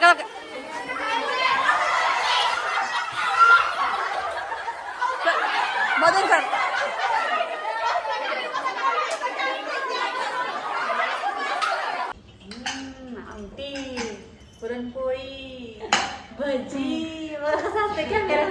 सरका मधून कर आमटी पुरणपोळी भजी वर असते कॅमेरा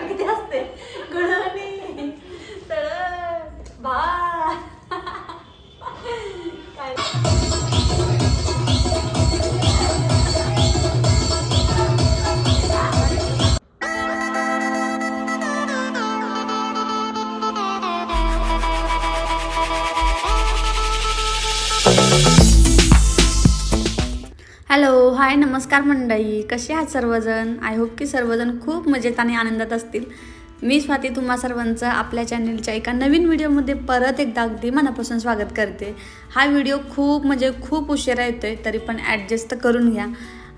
हाय नमस्कार मंडळी. कसे आहात सर्वजण? आय होप की सर्वजण खूप मजेत आणि आनंदात असतील. मी स्वाती तुम्हा सर्वांचं आपल्या चॅनेलच्या एका नवीन व्हिडिओमध्ये परत एकदा अगदी मनापासून स्वागत करते. हा व्हिडिओ खूप म्हणजे खूप उशिरा येतोय तरी पण ॲडजस्ट करून घ्या.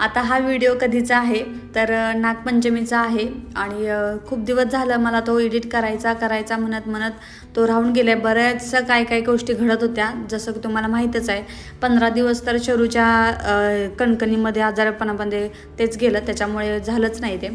आता हा व्हिडिओ कधीचा आहे? तर नागपंचमीचा आहे आणि खूप दिवस झालं मला तो एडिट करायचा करायचा म्हणत म्हणत तो राहून गेले बऱ्याच काय काय गोष्टी घडत होत्या जसं की तुम्हाला माहीतच आहे. पंधरा दिवस तर शरूच्या कणकणीमध्ये आजारपणामध्ये तेच गेलं त्याच्यामुळे झालंच नाही ते.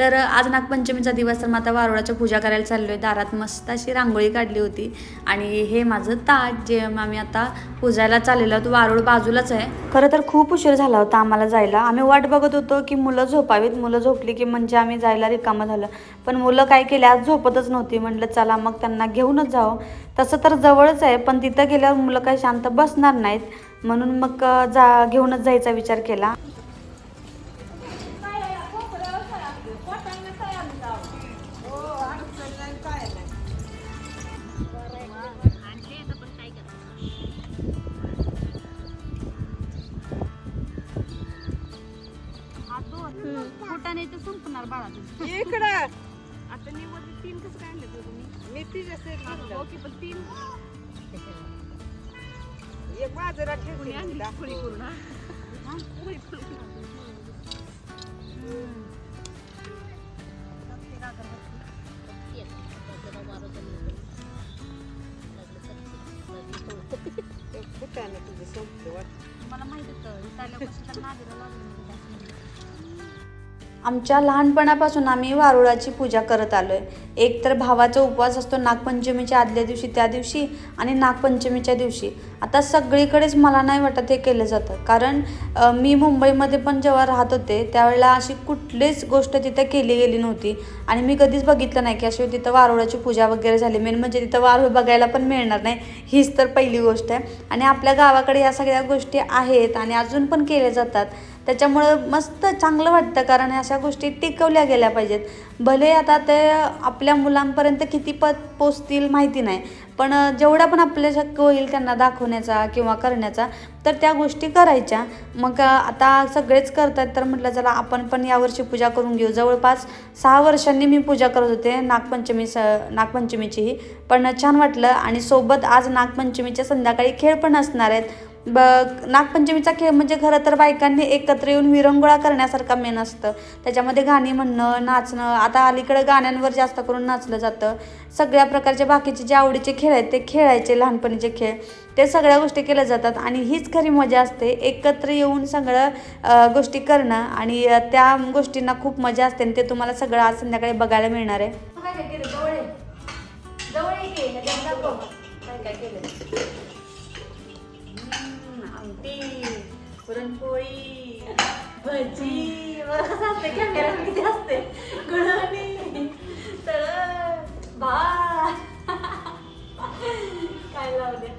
तर आज नागपंचमीचा दिवस तर मग आता वारुळाच्या पूजा करायला चाललो आहे दारात मस्त अशी रांगोळी काढली होती. आणि हे माझं ताट जे आम्ही आता पूजायला चाललेलो आहोत वारुळ बाजूलाच आहे. खरं तर खूप उशीर झाला होता आम्हाला जायला. आम्ही वाट बघत होतो की मुलं झोपावीत. मुलं झोपली की म्हणजे आम्ही जायला रिकामं झालं. पण मुलं काय केले आज झोपतच नव्हती. म्हटलं चला मग त्यांना घेऊनच जावं. तसं तर जवळच आहे पण तिथं गेल्यावर मुलं काही शांत बसणार नाहीत. म्हणून मग जा घेऊनच जायचा विचार केला. तर संपणार बाळा इकडं. आता निवड तीन कसं काय आणले तुम्ही? मी तीच असे ओके पण तीन. एक बाजूला ठेवली पोळी करून हा? फुटाने तुझं संपलं वाटतं? मला माहीत होतं त्याला तर नागरा लागलं आमच्या लहानपणापासून आम्ही वारुळाची पूजा करत आलो आहे एक तर भावाचा उपवास असतो नागपंचमीच्या आदल्या दिवशी त्या दिवशी आणि नागपंचमीच्या दिवशी. आता सगळीकडेच मला नाही वाटत हे केलं जातं. कारण मी मुंबईमध्ये पण जेव्हा राहत होते त्यावेळेला अशी कुठलीच गोष्ट तिथं केली गेली नव्हती. आणि मी कधीच बघितलं नाही की अशी तिथं वारुळाची पूजा वगैरे झाली. मेन म्हणजे तिथं वारुळ बघायला पण मिळणार नाही. हीच तर पहिली गोष्ट आहे. आणि आपल्या गावाकडे या सगळ्या गोष्टी आहेत आणि अजून पण केल्या जातात. त्याच्यामुळं मस्त चांगलं वाटतं कारण अशा गोष्टी टिकवल्या गेल्या पाहिजेत. भले आता ते आपल्या मुलांपर्यंत किती पत पोचतील माहिती नाही पण जेवढा पण आपल्या शक्य होईल त्यांना दाखवण्याचा किंवा करण्याचा तर त्या गोष्टी करायच्या. मग आता सगळेच करतात तर म्हटलं चला आपण पण यावर्षी पूजा करून घेऊ. जवळपास सहा वर्षांनी मी पूजा करत होते नागपंचमी स नागपंचमीचीही. पण छान वाटलं आणि सोबत आज नागपंचमीच्या संध्याकाळी खेळ पण असणार आहेत. ब नागपंचमीचा खेळ म्हणजे खरं तर बायकांनी एकत्र येऊन विरंगुळा करण्यासारखा मेन असतं. त्याच्यामध्ये गाणी म्हणणं नाचणं आता अलीकडं गाण्यांवर जास्त करून नाचलं जातं. सगळ्या प्रकारचे बाकीचे जे आवडीचे खेळ आहेत ते खेळायचे लहानपणीचे खेळ ते सगळ्या गोष्टी केल्या जातात. आणि हीच खरी मजा असते एकत्र येऊन सगळं गोष्टी करणं. आणि त्या गोष्टींना खूप मजा असते आणि ते तुम्हाला सगळं आज संध्याकाळी बघायला मिळणार आहे. काय काय केलं? आमटी पुरणपोळी. भजी. वर कसं असते कॅमेरा किती असते गुळवणी तळण भात. काय लावले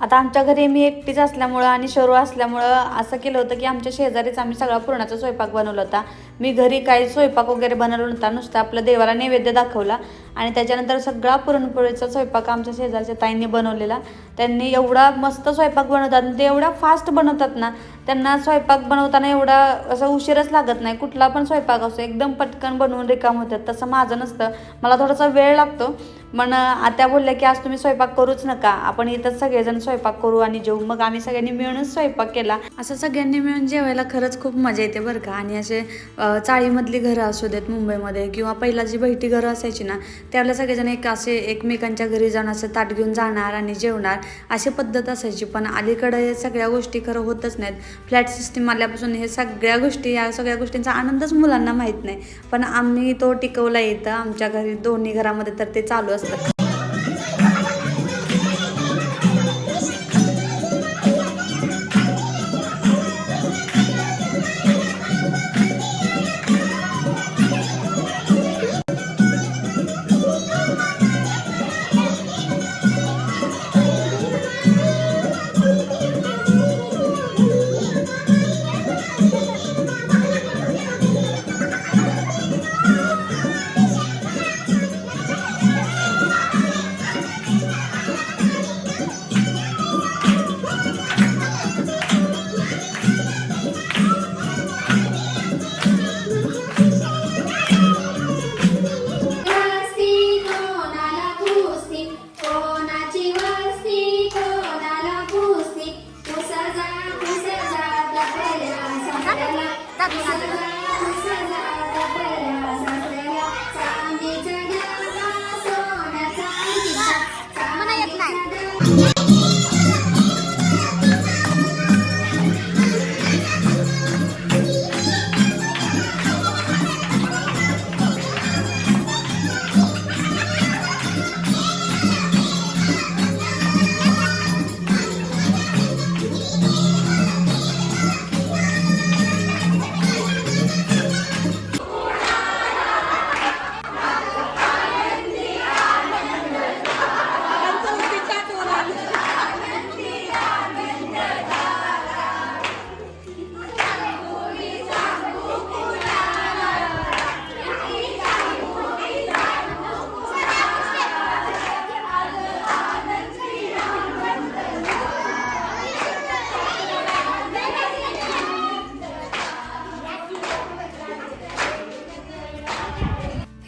आता आमच्या घरी मी एकटीच असल्यामुळं आणि शरू असल्यामुळं असं केलं होतं की आमच्या शेजारीच आम्ही सगळा पुरणाचा स्वयंपाक बनवला होता. मी घरी काही स्वयंपाक वगैरे बनवला नव्हता. नुसतं आपलं देवाला नैवेद्य दाखवला. आणि त्याच्यानंतर सगळा पुरणपोळीचा स्वयंपाक आमच्या शेजारच्या ताईंनी बनवलेला. त्यांनी एवढा मस्त स्वयंपाक बनवतात आणि ते एवढा फास्ट बनवतात ना त्यांना स्वयंपाक बनवताना एवढा असं उशीरच लागत नाही. कुठला पण स्वयंपाक असतो एकदम पटकन बनवून रिकाम होतात. तसं माझं नसतं. मला थोडासा वेळ लागतो. पण आता बोलल्या की आज तुम्ही स्वयंपाक करूच नका. आपण इथंच सगळेजण स्वयंपाक करू आणि जेवू. मग आम्ही सगळ्यांनी मिळूनच स्वयंपाक केला. असं सगळ्यांनी मिळून जेवायला खरंच खूप मजा येते बरं का. आणि असे चाळीमधली घरं असू देत मुंबईमध्ये किंवा पहिला जी बैठी घरं असायची ना त्यावेळेला सगळेजण एक असे एकमेकांच्या घरी जाऊन असं ताट घेऊन जाणार आणि जेवणार अशी पद्धत असायची. पण अलीकडे हे सगळ्या गोष्टी खरं होतच नाहीत. फ्लॅट सिस्टीम आल्यापासून हे सगळ्या गोष्टी या सगळ्या गोष्टींचा आनंदच मुलांना माहीत नाही. पण आम्ही तो टिकवला येतं आमच्या घरी दोन्ही घरामध्ये तर ते चालू असतं.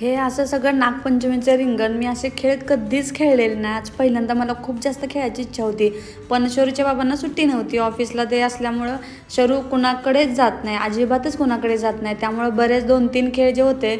हे असं सगळं नागपंचमीचं रिंगण मी असे खेळ कधीच खेळलेले नाही. आज पहिल्यांदा मला खूप जास्त खेळायची इच्छा होती. पण शरूच्या बाबांना सुट्टी नव्हती. ऑफिसला ते असल्यामुळं शरू कुणाकडेच जात नाही. अजिबातच कुणाकडे जात नाही. त्यामुळं बरेच दोन तीन खेळ जे होते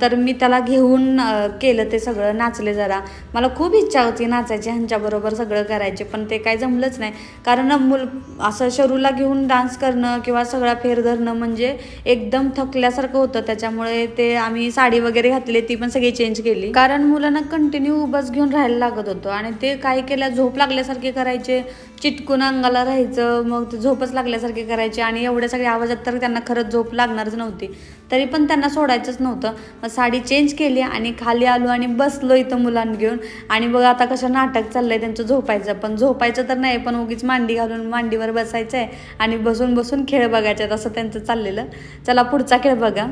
तर मी त्याला घेऊन केलं ते सगळं. नाचले जरा. मला खूप इच्छा होती नाचायची ह्यांच्याबरोबर सगळं करायचे. पण ते काय जमलंच नाही. कारण मुल असं शरूला घेऊन डान्स करणं किंवा सगळा फेर धरणं म्हणजे एकदम थकल्यासारखं होतं. त्याच्यामुळे ते आम्ही साडी वगैरे घातले ती पण सगळी चेंज केली. कारण मुलांना कंटिन्यू उभंच घेऊन राहायला लागत होतं आणि ते काय केल्या झोप लागल्यासारखे करायचे चिटकून अंगाला राहायचं मग ते झोपच लागल्यासारखे करायचे आणि एवढ्या सगळ्या आवाजात तर त्यांना खरंच झोप लागणारच नव्हती. तरी पण त्यांना सोडायचंच नव्हतं. मग साडी चेंज केली आणि खाली आलो आणि बसलो इथं मुलांना घेऊन. आणि बघ आता कसं नाटक चाललंय त्यांचं झोपायचं. पण झोपायचं तर नाही पण उगीच मांडी घालून मांडीवर बसायचं आहे आणि बसून बसून खेळ बघायचे असं त्यांचं चाललेलं. चला पुढचा खेळ बघा.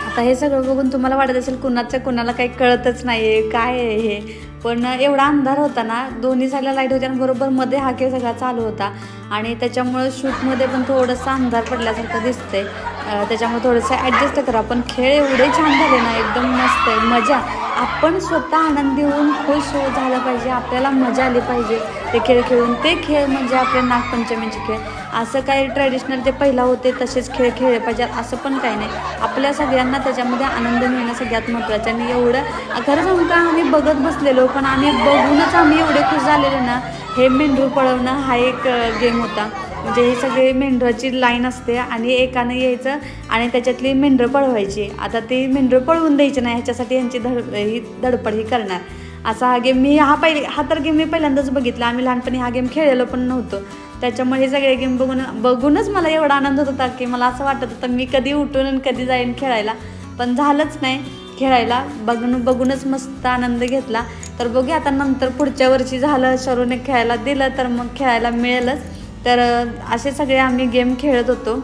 आता हे सगळं बघून तुम्हाला वाटत असेल कुणाचं कुणाला काही कळतच नाही आहे काय आहे हे. पण एवढा अंधार होता ना दोन्ही साईडला लाइट होत्या आणि बरोबर मध्ये हा खेळ सगळा चालू होता. आणि त्याच्यामुळं शूटमध्ये पण थोडंसं अंधार पडल्यासारखं दिसतंय. त्याच्यामुळे थोडंसं ॲडजस्ट करा पण खेळ एवढे छान झाले ना एकदम मस्त आहे मजा. आपण स्वतः आनंदी होऊन खुश हो झालं पाहिजे आपल्याला मजा आली पाहिजे ते खेळ खेळून. ते खेळ म्हणजे आपले नागपंचमीचे खेळ. असं काही ट्रॅडिशनल ते पहिला होते तसेच खेळ खेळले पाहिजे असं पण काही नाही. आपल्या सगळ्यांना त्याच्यामध्ये आनंद मिळणं सगळ्यात महत्त्वाचं आणि एवढं खरं सांगू का आम्ही बघत बसलेलो पण आम्ही बघूनच आम्ही एवढे खुश झालेलो ना हे मेंढरू पळवणं हा एक गेम होता. म्हणजे हे सगळे मेंढराची लाईन असते आणि एकानं यायचं आणि त्याच्यातली मेंढरं पळवायची. आता ती मेंढरं पळवून द्यायची नाही ह्याच्यासाठी यांची धड ही धडपड ही करणार. असा हा गेम मी हा पहिले हा तर गेम मी पहिल्यांदाच बघितला. आम्ही लहानपणी हा गेम खेळलेलो पण नव्हतो. त्याच्यामुळे हे सगळे गेम बघून बघूनच मला एवढा आनंद होत होता की मला असं वाटत होतं मी कधी उठून आणि कधी जाईन खेळायला. पण झालंच नाही खेळायला. बघून बघूनच मस्त आनंद घेतला. तर बघूया आता नंतर पुढच्या वर्षी झालं शरूने खेळायला दिलं तर मग खेळायला मिळेलच. तर असे सगळे आम्ही गेम खेळत होतो.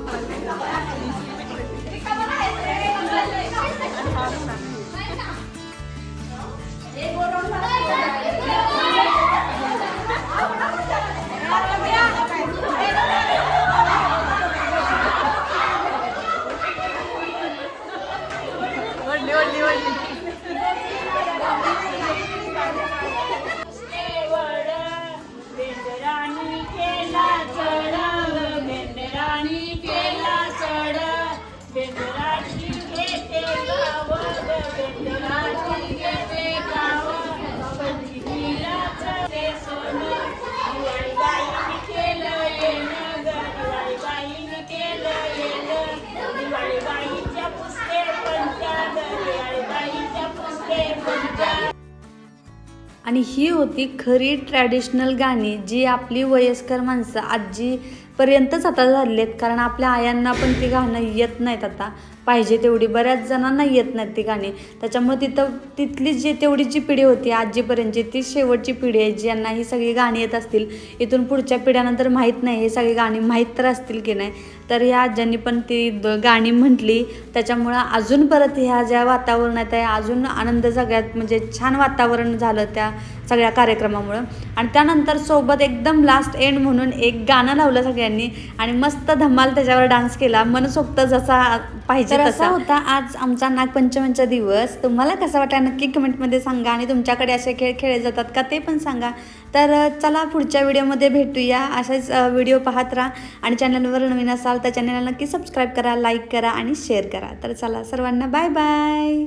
आणि ही होती खरी ट्रॅडिशनल गाणी जी आपली वयस्कर माणसं आजीपर्यंतच आता झाली आहेत कारण आपल्या आयांना पण ती गाणं येत नाहीत आता. पाहिजे तेवढी. बऱ्याच जणांना येत नाहीत ती गाणी. त्याच्यामुळे तिथं तिथली जी तेवढी जी पिढी होती आजीपर्यंतची ती शेवटची पिढी आहे ज्यांना ही सगळी गाणी येत असतील. इथून पुढच्या पिढ्यानंतर माहीत नाही हे सगळी गाणी माहीत तर असतील की नाही. तर ह्या आज्यांनी पण ती द- गाणी म्हटली. त्याच्यामुळं अजून परत ह्या ज्या वातावरणात आहे अजून आनंद सगळ्यात म्हणजे छान वातावरण झालं त्या सगळ्या कार्यक्रमामुळं. आणि त्यानंतर सोबत एकदम लास्ट एंड म्हणून एक गाणं लावलं सगळ्यांनी. आणि मस्त धमाल त्याच्यावर डान्स केला. मनसोक्त जसा पाहिजे तसा. होता आज आमचा नागपंचमीचा दिवस. तुम्हाला कसा वाटला? नक्की कमेंटमध्ये सांगा आणि तुमच्याकडे असे खेळ खेळले जातात का ते पण सांगा. तर चला पुढच्या व्हिडिओमध्ये भेटूया. असेच व्हिडिओ पाहत राहा आणि चॅनलवर नवीन असाल तर चॅनलला नक्की सबस्क्राईब करा लाईक करा आणि शेअर करा. तर चला सर्वांना बाय बाय.